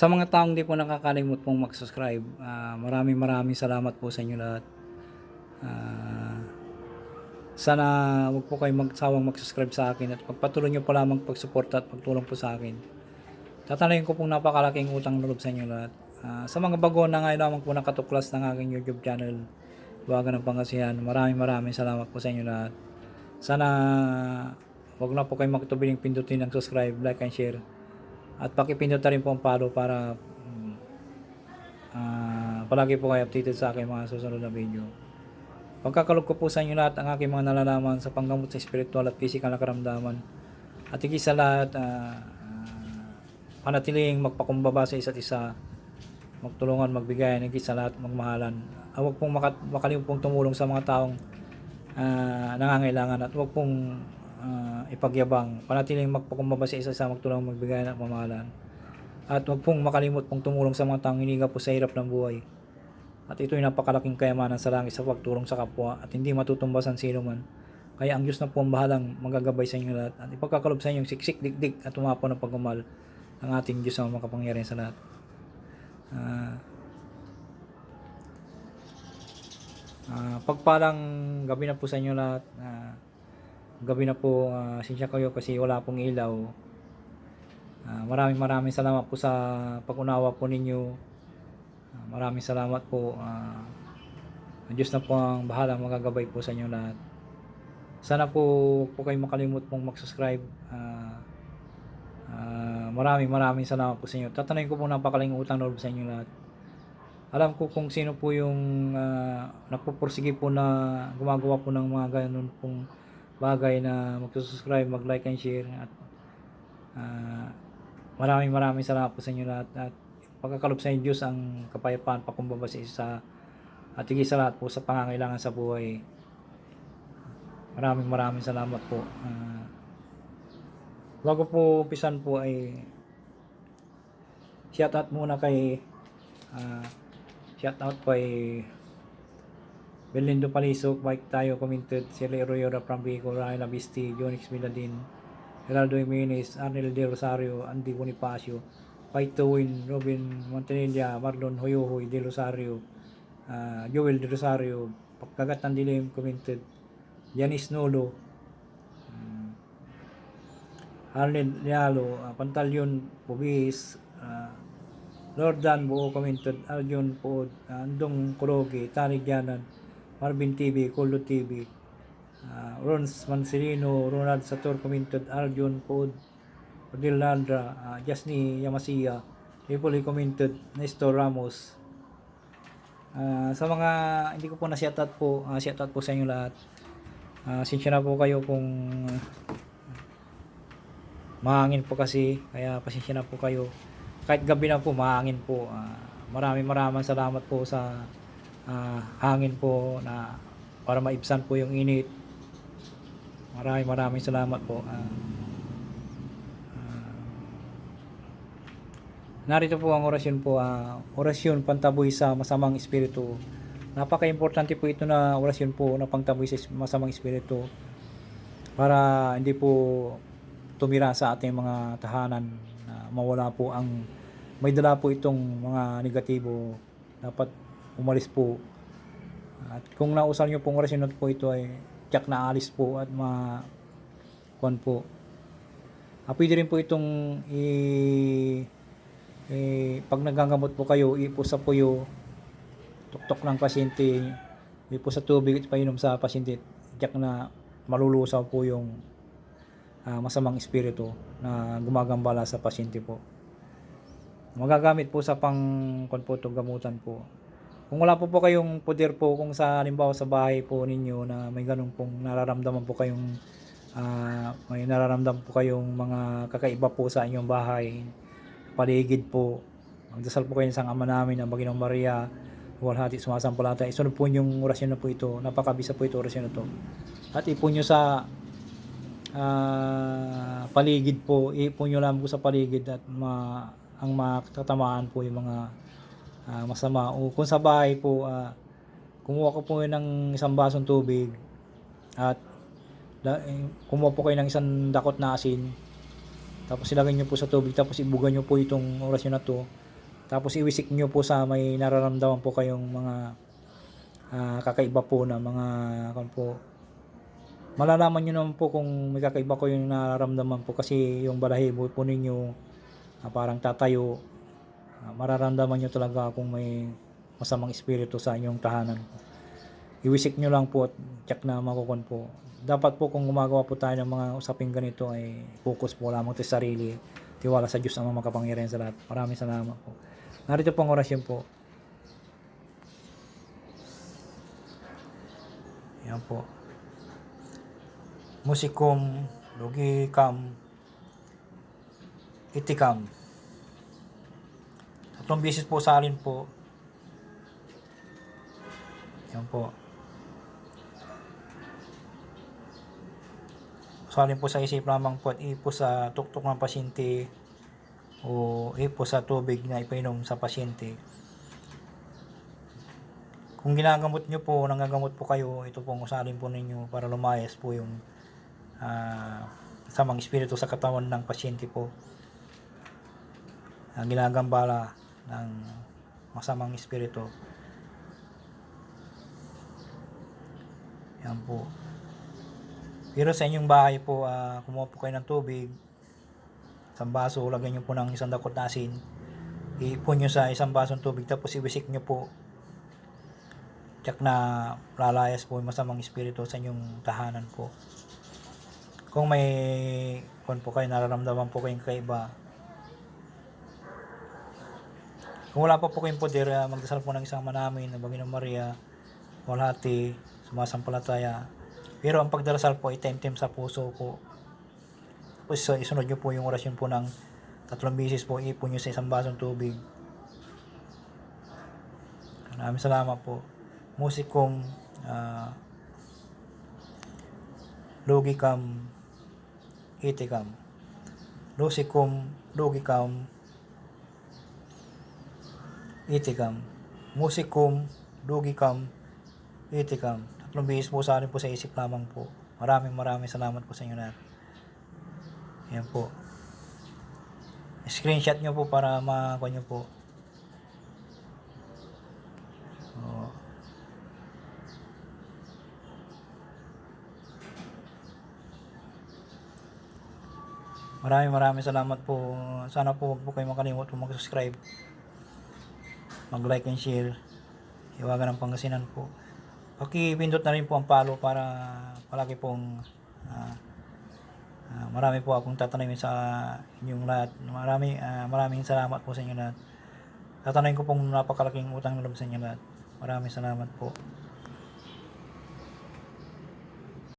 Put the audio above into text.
Sa mga taong di po nakakalimot pong mag-subscribe, ah, maraming maraming salamat po sa inyo lahat. Ah, sana wag po kayong magsawang mag-subscribe sa akin at pagpatuloy nyo po lamang pagsuporta at pagtulong po sa akin. Tatanayin ko pong napakalaking utang na loob sa inyo lahat. Ah, sa mga bago na ngayon lamang po nakatuklas ng aking YouTube channel, Buwagan ng Pangasinan, maraming maraming salamat po sa inyo lahat. Sana wag na po kayong magtubiling pindutin ng subscribe, like, and share. At pakipindot na rin po ang follow para ah, palagi po kayo updated sa aking mga susunod na video. Pagkakalog ko po sa inyo lahat ang aking mga nalalaman sa panggamot sa spiritual at physical na karamdaman. At higit sa lahat, ah, ah, panatiling magpakumbaba sa isa't isa, magtulungan, magbigayan, higit sa lahat, magmahalan. Ah, huwag pong makat- makalimut pong tumulong sa mga taong ah, nangangailangan at huwag pong ah, ipagyabang. Panatiling magpakumbaba sa isa sa magtulungan, magbigayan at mamahalan. At huwag pong makalimot pong tumulong sa mga taong hiniga po sa hirap ng buhay. At ito'y napakalaking kayamanan sa langit sa pagtulong sa kapwa at hindi matutumbasan sino man. Kaya ang Diyos na po ang bahalang magagabay sa inyo lahat at ipagkakalob sa inyong siksik, dikdik at umapo ng pagmamahal ng ating Diyos ang makapangyarihan sa lahat. Ah, ah, pagpalang gabi na po sa inyo lahat. Ah, gabi na po, uh, sinsya kayo kasi wala pong ilaw. Ah, maraming maraming salamat po sa pag-unawa po ninyo. Ah, maraming salamat po. ang Diyos na po ang bahalang magagabay po sa inyo lahat. Sana po po kayong makalimut pong mag-subscribe. Ah, ah, maraming maraming salamat po sa inyo. Tatanayin ko po napakaling utang loob sa inyo lahat. Alam ko kung sino po yung uh, nagpupursige po na gumagawa po ng mga ganun pong bagay na mag-subscribe, mag-like and share at ah, maraming maraming salamat po sa inyo lahat at pagkakalob sa inyo Diyos ang kapayapaan pakumbaba sa isa at higit sa lahat po sa pangangailangan sa buhay. Maraming maraming salamat po. Ah, bago po umpisan po ay shout out muna kay ah, shout out kay Belindo Palisok, Mike Tayo Commented, Sili Royora from Bicol, Rahel Abisti, Jonix Miladin, Geraldo Jimenez, Arnel De Rosario, Andy Bonifacio, Paito Win, Robin Montanilla, Marlon Hoyohoy De Rosario, ah, Joel De Rosario, Pagkagat ng Dilim Commented, Yanis Nolo, um, Arnel Lealo, uh, Pantalyon Pubis, uh, Lordan Buo Commented, Aljon Pood, uh, Andong Kurogi, Tari Janan, Marvin TV, Kulo TV, uh, Rons Mansilino, Ronald Sator Commented, Aljon Pood, Odil Landra, uh, Jasni Yamasiya, Tripoli Commented, Nestor Ramos, Ah, sa mga hindi ko po na shoutout po, uh, shoutout po sa inyo lahat. Ah, sinsya na po kayo kung mahangin po kasi, kaya pasensya na po kayo. Kahit gabi na po, mahangin po. Ah, maraming maraming salamat po sa ah, hangin po na para maibsan po yung init. Maraming maraming salamat po. Ah, ah, narito po ang orasyon po. ah, orasyon pantaboy sa masamang espiritu. Napaka-importante po ito na orasyon po na pangtaboy sa masamang espiritu para hindi po tumira sa ating mga tahanan na mawala po ang may dala po itong mga negatibo dapat umalis po at kung nausal nyo pong na po ito ay tiyak na alis po at ma kuan po ah, pwede rin po itong i eh, pag nagagamot po kayo ipo sa puyo tuktok ng pasyente ipo sa tubig at painom sa pasyente tiyak na malulusaw po yung ah, masamang espiritu na gumagambala sa pasyente po. Magagamit po sa pang kung po itong gamutan po. Kung wala po po kayong poder po kung sa halimbawa sa bahay po ninyo na may ganun pong nararamdaman po kayong ah, may nararamdaman po kayong mga kakaiba po sa inyong bahay paligid po magdasal po kayo sa ama namin ang Baginong Maria Walhati sumasampalata. Isunod po yung orasyon na po ito napakabisa po ito orasyon na to. At ipon nyo sa ah, paligid po ipon nyo lang po sa paligid at ma, ang matatamaan po yung mga ah, masama o kung sa bahay po ah, kumuha ko po ng isang basong tubig at eh, kumuha po kayo ng isang dakot na asin tapos ilagay nyo po sa tubig tapos ibugan nyo po itong orasyon na to Tapos iwisik nyo po sa may nararamdaman po kayong mga ah, kakaiba po na mga kan po. Malalaman nyo naman po kung may kakaiba ko yung nararamdaman po kasi yung balahibo po ninyo ah, parang tatayo. Ah, mararamdaman nyo talaga kung may masamang espiritu sa inyong tahanan. Iwisik nyo lang po at check na makukon po. Dapat po kung gumagawa po tayo ng mga usaping ganito ay focus po lamang sa sarili. Tiwala sa Diyos ang makapangyarihan sa lahat. Maraming salamat po. Narito po ang orasyon po. Yan po. Musikum, lugikam, itikam. Tatlong beses po sa alin po. Yan po. Salin po sa isip lamang po at ipo sa tuktok ng pasyente o ipo sa tubig na ipainom sa pasyente. Kung ginagamot nyo po, nangagamot po kayo, ito pong usalin po ninyo para lumayas po yung ah, samang espiritu sa katawan ng pasyente po. Ang ginagambala ng masamang espiritu. Yan po. Pero sa inyong bahay po, ah, kumuha po kayo ng tubig, isang baso, lagyan nyo po ng isang dakot na asin, iipon nyo sa isang basong tubig, tapos iwisik nyo po, tsak na lalayas po yung masamang espiritu sa inyong tahanan po. Kung may, kung po kayo nararamdaman po kayong kaiba, kung wala pa po kayong poder, ah, magdasal po ng isang manamin, ng Banginoon Maria, walhati, sumasampalataya, pero ang pagdarasal po ay temtem sa puso po. Tapos so, isunod nyo po yung orasyon po ng tatlong bisis po, ipon nyo sa isang basong tubig. Maraming salamat po. Musikong uh, logikam itikam. Lusikum logikam itikam. Musikum logikam itikam. Tatlong bihis po sa akin po sa isip lamang po. Maraming maraming salamat po sa inyo lahat. Yan po. Screenshot nyo po para makuha nyo po. Oo. Maraming maraming salamat po. Sana po huwag po kayo makalimot po mag-subscribe. Mag-like and share. Iwagan ng Pangasinan po. Pakipindot na rin po ang palo para palagi pong ah, ah, marami po akong tatanungin sa inyong lahat. Marami, ah, maraming salamat po sa inyo lahat. Tatanungin ko pong napakalaking utang na loob sa inyo lahat. Maraming salamat po.